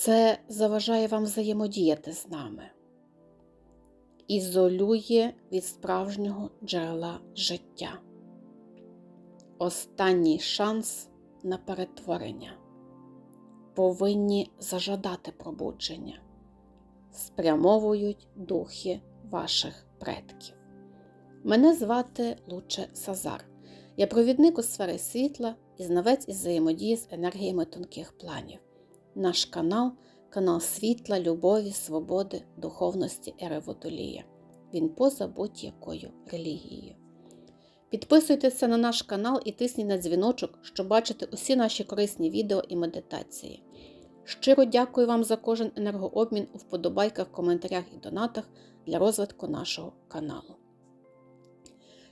Це заважає вам взаємодіяти з нами, ізолює від справжнього джерела життя. Останній шанс на перетворення. Повинні зажадати пробудження, спрямовують духи ваших предків. Мене звати Луче Сазар. Я провідник у сфері світла і знавець із взаємодії з енергіями тонких планів. Наш канал канал світла, любові, свободи, духовності Ери Водолія. Він поза будь-якою релігією. Підписуйтеся на наш канал і тисніть на дзвіночок, щоб бачити усі наші корисні відео і медитації. Щиро дякую вам за кожен енергообмін у вподобайках, коментарях і донатах для розвитку нашого каналу.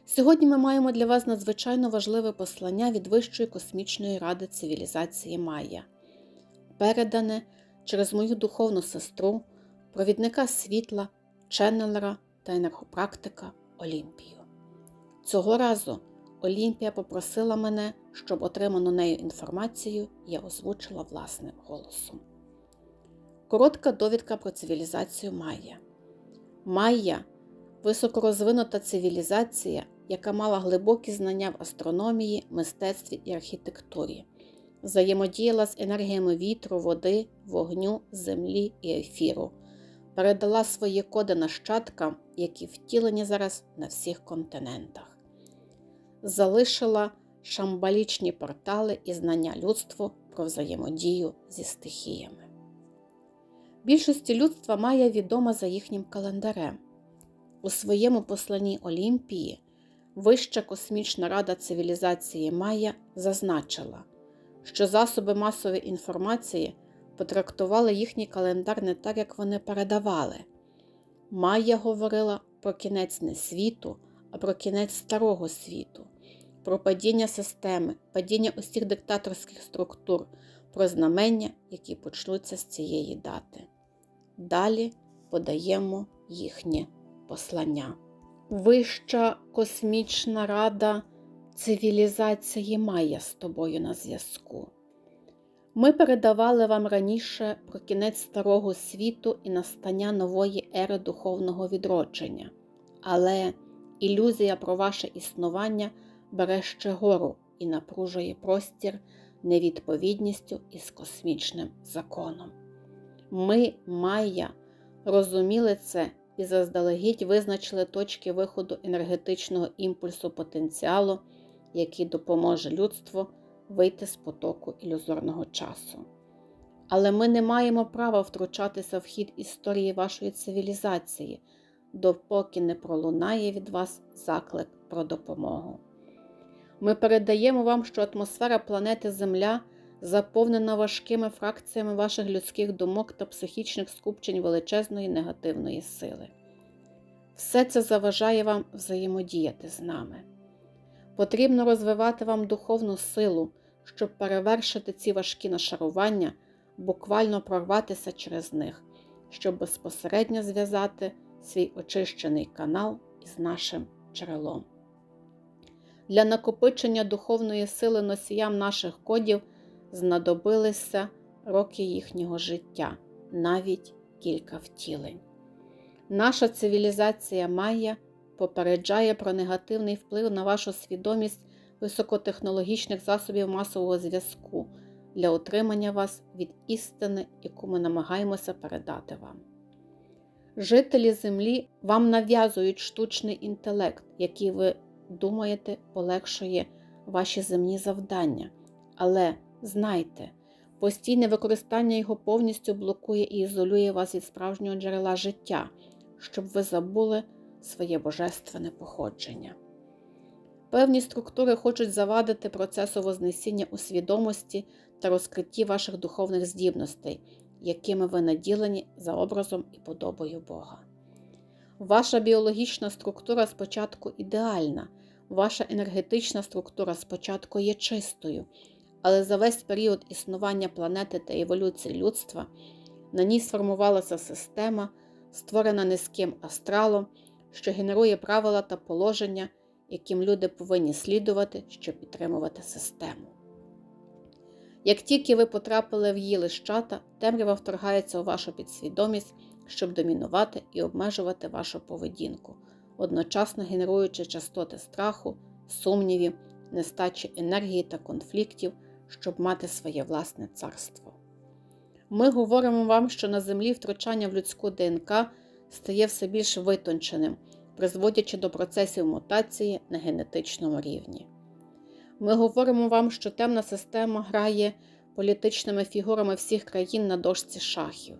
Сьогодні ми маємо для вас надзвичайно важливе послання від Вищої космічної ради цивілізації Майя, передане через мою духовну сестру, провідника світла, ченнелера та енергопрактика Олімпію. Цього разу Олімпія попросила мене, щоб отриману нею інформацію я озвучила власним голосом. Коротка довідка про цивілізацію Майя. Майя високорозвинута цивілізація, яка мала глибокі знання в астрономії, мистецтві і архітектурі, взаємодіяла з енергіями вітру, води, вогню, землі і ефіру, передала свої коди нащадкам, які втілені зараз на всіх континентах, залишила шамбалічні портали і знання людству про взаємодію зі стихіями. Більшості людства має відома за їхнім календарем. У своєму посланні Олімпії Вища космічна рада цивілізації Майя зазначила, що засоби масової інформації потрактували їхній календар не так, як вони передавали. Майя говорила про кінець не світу, а про кінець старого світу, про падіння системи, падіння усіх диктаторських структур, про знамення, які почнуться з цієї дати. Далі подаємо їхнє послання. Вища космічна рада цивілізації має з тобою на зв'язку. Ми передавали вам раніше про кінець старого світу і настання нової ери духовного відродження, але ілюзія про ваше існування бере ще гору і напружує простір невідповідністю із космічним законом. Ми, Майя, розуміли це і заздалегідь визначили точки виходу енергетичного імпульсу потенціалу, який допоможе людству вийти з потоку ілюзорного часу. Але ми не маємо права втручатися в хід історії вашої цивілізації, допоки не пролунає від вас заклик про допомогу. Ми передаємо вам, що атмосфера планети Земля заповнена важкими фракціями ваших людських думок та психічних скупчень величезної негативної сили. Все це заважає вам взаємодіяти з нами. Потрібно розвивати вам духовну силу, щоб перевершити ці важкі нашарування, буквально прорватися через них, щоб безпосередньо зв'язати свій очищений канал із нашим джерелом. Для накопичення духовної сили носіям наших кодів знадобилися роки їхнього життя, навіть кілька втілень. Наша цивілізація Майя попереджає про негативний вплив на вашу свідомість високотехнологічних засобів масового зв'язку для утримання вас від істини, яку ми намагаємося передати вам. Жителі Землі вам нав'язують штучний інтелект, який ви думаєте полегшує ваші земні завдання. Але знайте, постійне використання його повністю блокує і ізолює вас від справжнього джерела життя, щоб ви забули своє божественне походження. Певні структури хочуть завадити процесу вознесіння у свідомості та розкритті ваших духовних здібностей, якими ви наділені за образом і подобою Бога. Ваша біологічна структура спочатку ідеальна, ваша енергетична структура спочатку є чистою, але за весь період існування планети та еволюції людства на ній сформувалася система, створена низьким астралом, що генерує правила та положення, яким люди повинні слідувати, щоб підтримувати систему. Як тільки ви потрапили в її лищата, темрява вторгається у вашу підсвідомість, щоб домінувати і обмежувати вашу поведінку, одночасно генеруючи частоти страху, сумнівів, нестачі енергії та конфліктів, щоб мати своє власне царство. Ми говоримо вам, що на землі втручання в людську ДНК стає все більш витонченим, призводячи до процесів мутації на генетичному рівні. Ми говоримо вам, що темна система грає політичними фігурами всіх країн на дошці шахів.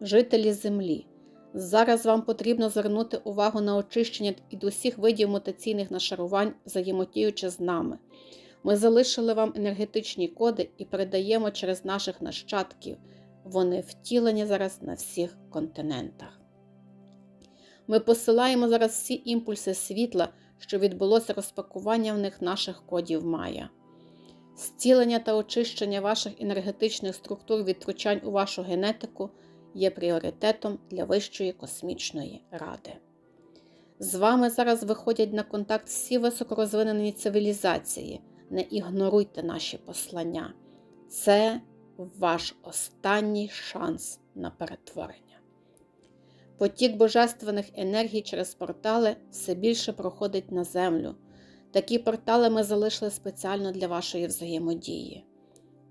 Жителі Землі. Зараз вам потрібно звернути увагу на очищення від усіх видів мутаційних нашарувань, взаємодіючи з нами. Ми залишили вам енергетичні коди і передаємо через наших нащадків. Вони втілені зараз на всіх континентах. Ми посилаємо зараз всі імпульси світла, що відбулося розпакування в них наших кодів Майя. Зцілення та очищення ваших енергетичних структур від втручань у вашу генетику є пріоритетом для Вищої космічної ради. З вами зараз виходять на контакт всі високорозвинені цивілізації. Не ігноруйте наші послання. Це ваш останній шанс на перетворення. Потік божественних енергій через портали все більше проходить на землю. Такі портали ми залишили спеціально для вашої взаємодії.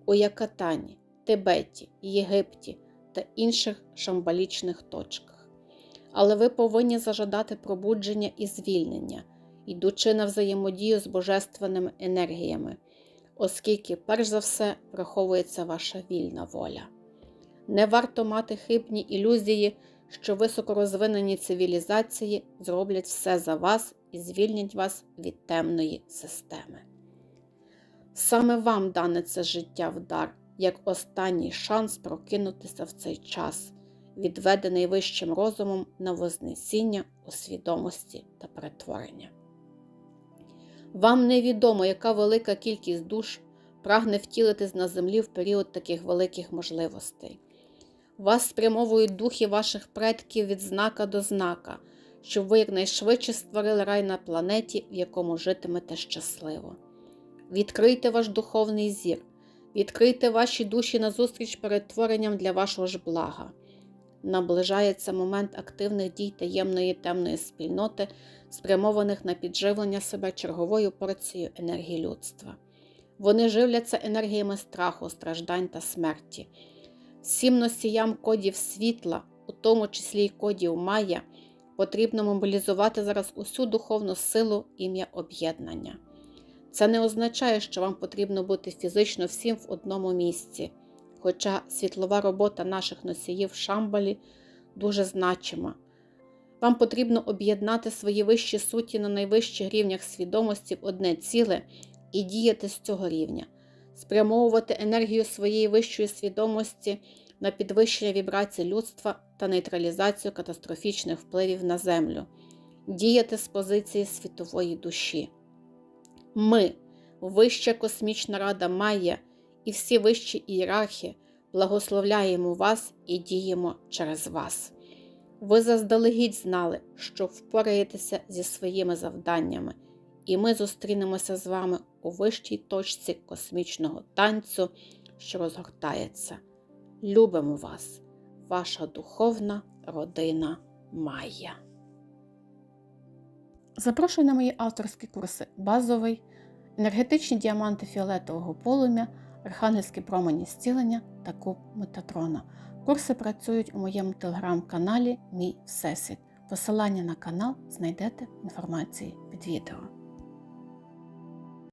У Якатані, Тибеті, Єгипті та інших шамбалічних точках. Але ви повинні зажадати пробудження і звільнення, йдучи на взаємодію з божественними енергіями, оскільки, перш за все, враховується ваша вільна воля. Не варто мати хибні ілюзії що високорозвинені цивілізації зроблять все за вас і звільнять вас від темної системи. Саме вам дане це життя в дар, як останній шанс прокинутися в цей час, відведений вищим розумом на вознесіння у свідомості та перетворення. Вам невідомо, яка велика кількість душ прагне втілитись на землі в період таких великих можливостей. Вас спрямовують духи ваших предків від знака до знака, щоб ви якнайшвидше створили рай на планеті, в якому житимете щасливо. Відкрийте ваш духовний зір, відкрийте ваші душі назустріч перетворенням для вашого ж блага. Наближається момент активних дій таємної темної спільноти, спрямованих на підживлення себе черговою порцією енергії людства. Вони живляться енергіями страху, страждань та смерті. Всім носіям кодів світла, у тому числі й кодів Майя, потрібно мобілізувати зараз усю духовну силу ім'я об'єднання. Це не означає, що вам потрібно бути фізично всім в одному місці, хоча світлова робота наших носіїв в Шамбалі дуже значима. Вам потрібно об'єднати свої вищі суті на найвищих рівнях свідомості в одне ціле і діяти з цього рівня спрямовувати енергію своєї вищої свідомості на підвищення вібрацій людства та нейтралізацію катастрофічних впливів на Землю, діяти з позиції світової душі. Ми, Вища космічна рада Майя і всі вищі ієрархи, благословляємо вас і діємо через вас. Ви заздалегідь знали, що впораєтеся зі своїми завданнями і ми зустрінемося з вами у вищій точці космічного танцю, що розгортається. Любимо вас, ваша духовна родина Майя. Запрошую на мої авторські курси базовий, енергетичні діаманти фіолетового полум'я, архангельські промені зцілення та куб Метатрона. Курси працюють у моєму телеграм-каналі Мій Всесвіт. Посилання на канал знайдете в інформації під відео.